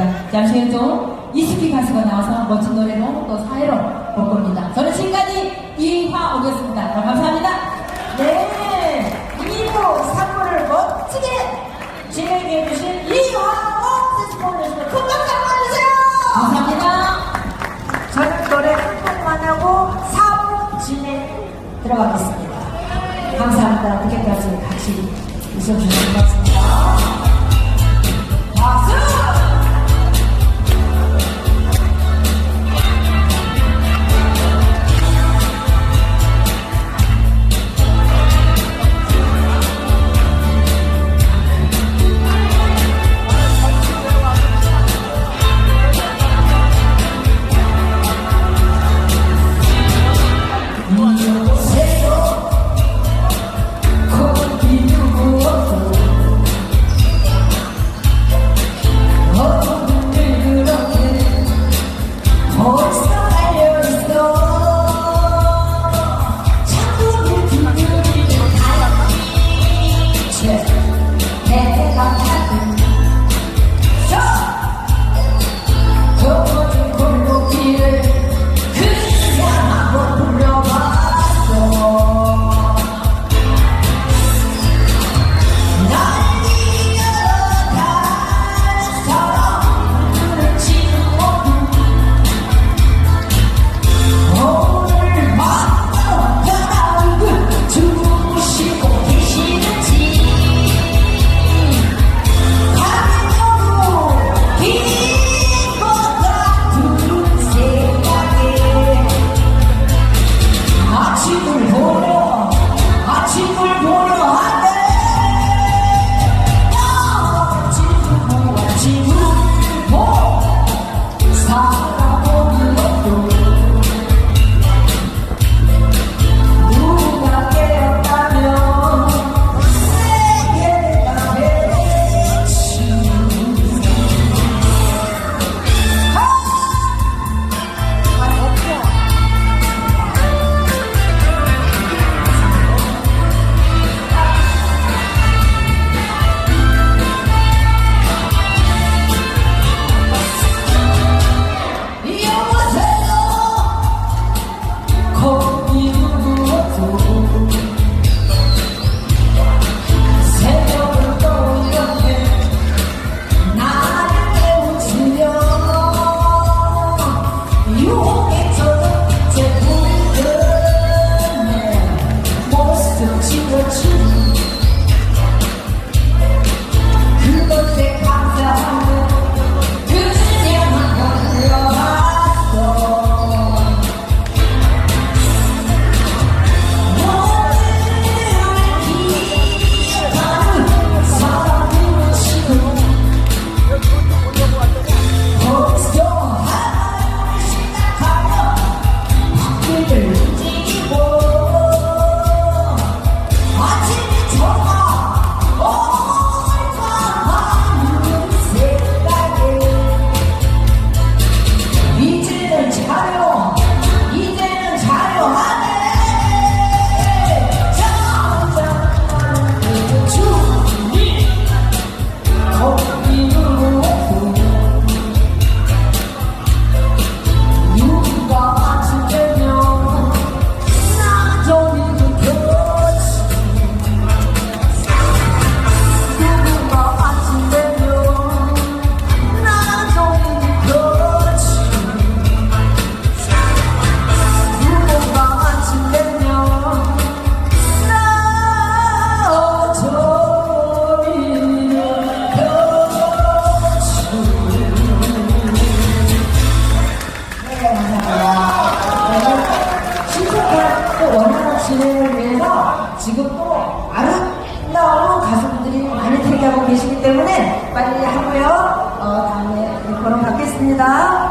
감사합니다. 잠시 후에 또 이스키 가수가 나와서 멋진 노래로 또 사회로 볼 겁니다. 저는 지금까지 이화 오겠습니다. 그럼 감사합니다. 네, 2부, 3부를 멋지게 진행해주신 이화옥 세스포에서 큰 박수 한번 주세요! 감사합니다. 저는 노래 한 곡만 하고 4부 진행 들어가겠습니다. 감사합니다. 늦게까지 같이 있어주셔서 고맙습니다. 대기하고 계시기 때문에 빨리 하고요. 어, 다음에 리퍼로 받겠습니다.